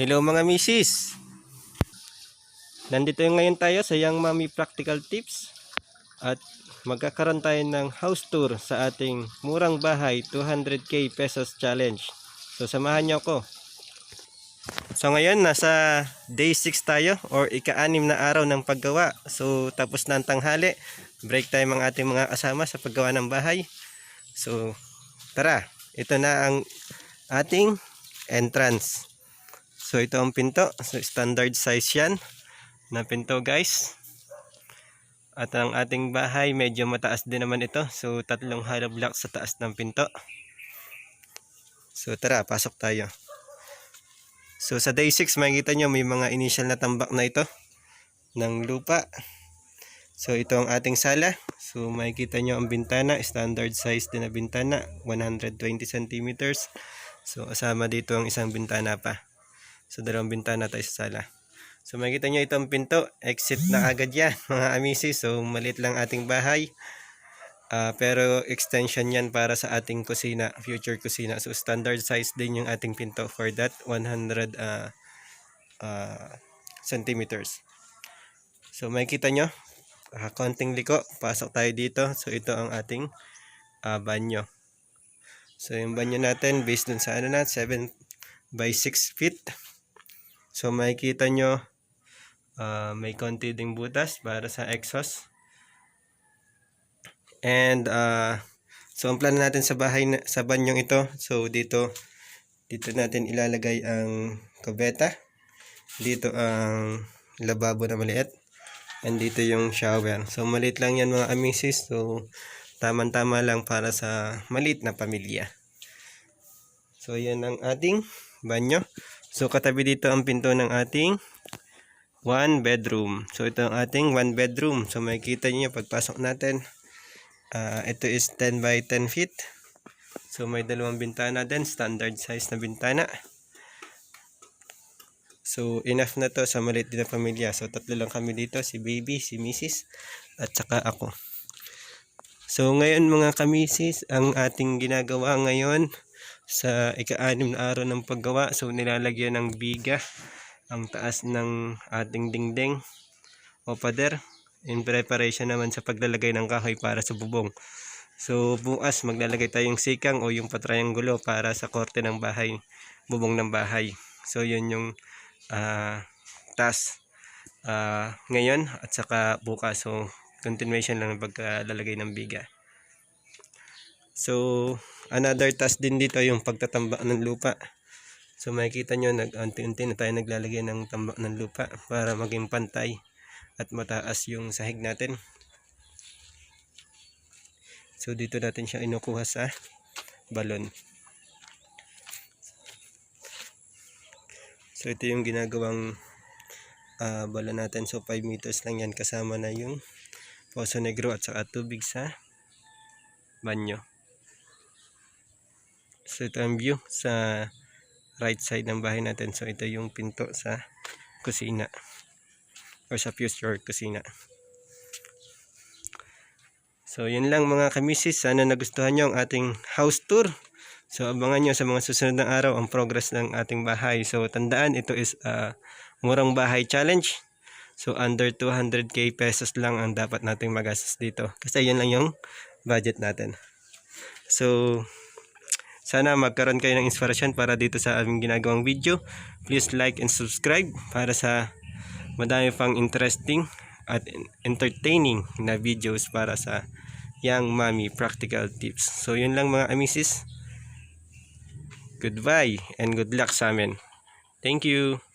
Hello mga misis! Nandito ngayon tayo sa Young Mommy Practical Tips at magkakaroon tayo ng house tour sa ating murang bahay 200k pesos challenge. So samahan niyo ako. So ngayon nasa day 6 tayo or ika-anim na araw ng paggawa. So tapos na ang tanghali. Break time ang ating mga kasama sa paggawa ng bahay. So tara, ito na ang ating entrance. So ito ang pinto. So standard size yan na pinto guys. At ang ating bahay medyo mataas din naman ito. So tatlong hollow block sa taas ng pinto. So tara, pasok tayo. So sa day 6 makikita nyo may mga initial na tambak na ito ng lupa. So ito ang ating sala. So makikita nyo ang bintana, standard size din na bintana, 120 centimeters. So kasama dito ang isang bintana pa. So dalawang bintana tayo sa sala. So makikita nyo itong pinto, exit na agad yan mga amisi. So maliit lang ating bahay. Ah, pero extension yan para sa ating kusina, future kusina. So standard size din yung ating pinto for that 100 ah, ah, centimeters. So makikita nyo, ah, konting liko, pasok tayo dito. So ito ang ating ah, banyo. So yung banyo natin based dun sa ano na 7 by 6 feet. So makikita nyo ah, may konti ding butas para sa exhaust. And uh, so ang plano natin sa bahay sa banyong ito, so dito dito natin ilalagay ang kubeta. Dito ang lababo na maliit. And dito yung shower. So maliit lang yan mga amisis. So tamang-tama lang para sa maliit na pamilya. So yan ang ating banyo. So katabi dito ang pinto ng ating one bedroom. So ito ang ating one bedroom. So makikita niyo pagpasok natin. Ah, ito is 10 by 10 feet. So may dalawang bintana din, standard size na bintana. So enough na to sa maliit din na pamilya. So tatlo lang kami dito, si baby, si Mrs. at saka ako. So ngayon mga kamisis, ang ating ginagawa ngayon sa ika-anim na araw ng paggawa. So nilalagyan ng biga ang taas ng ating dingding o pader in preparation naman sa paglalagay ng kahoy para sa bubong. So bukas maglalagay tayong sikang o yung patriangulo para sa korte ng bahay, bubong ng bahay. So yun yung ah, task ah, ngayon at saka bukas. So continuation lang ng paglalagay ng biga. So another task din dito yung pagtatambak ng lupa. So makikita nyo nag-unti-unti na tayo naglalagay ng tambak ng lupa para maging pantay at mataas yung sahig natin. So dito natin siya inukuha sa balon. So ito yung ginagawang ah, balon natin. So 5 meters lang yan kasama na yung poso negro at saka tubig sa banyo. So ito ang view sa right side ng bahay natin. So ito yung pinto sa kusina or sa future kusina. So yun lang mga kamisis. Sana nagustuhan nyo ang ating house tour. So abangan nyo sa mga susunod na araw ang progress ng ating bahay. So tandaan ito is uh, murang bahay challenge. So under 200k pesos lang ang dapat nating magastos dito. Kasi yun lang yung budget natin. So sana magkaroon kayo ng inspirasyon para dito sa aming ginagawang video. Please like and subscribe para sa madami pang interesting at entertaining na videos para sa Young Mommy Practical Tips. So yun lang mga amisis. Goodbye and good luck sa amin. Thank you.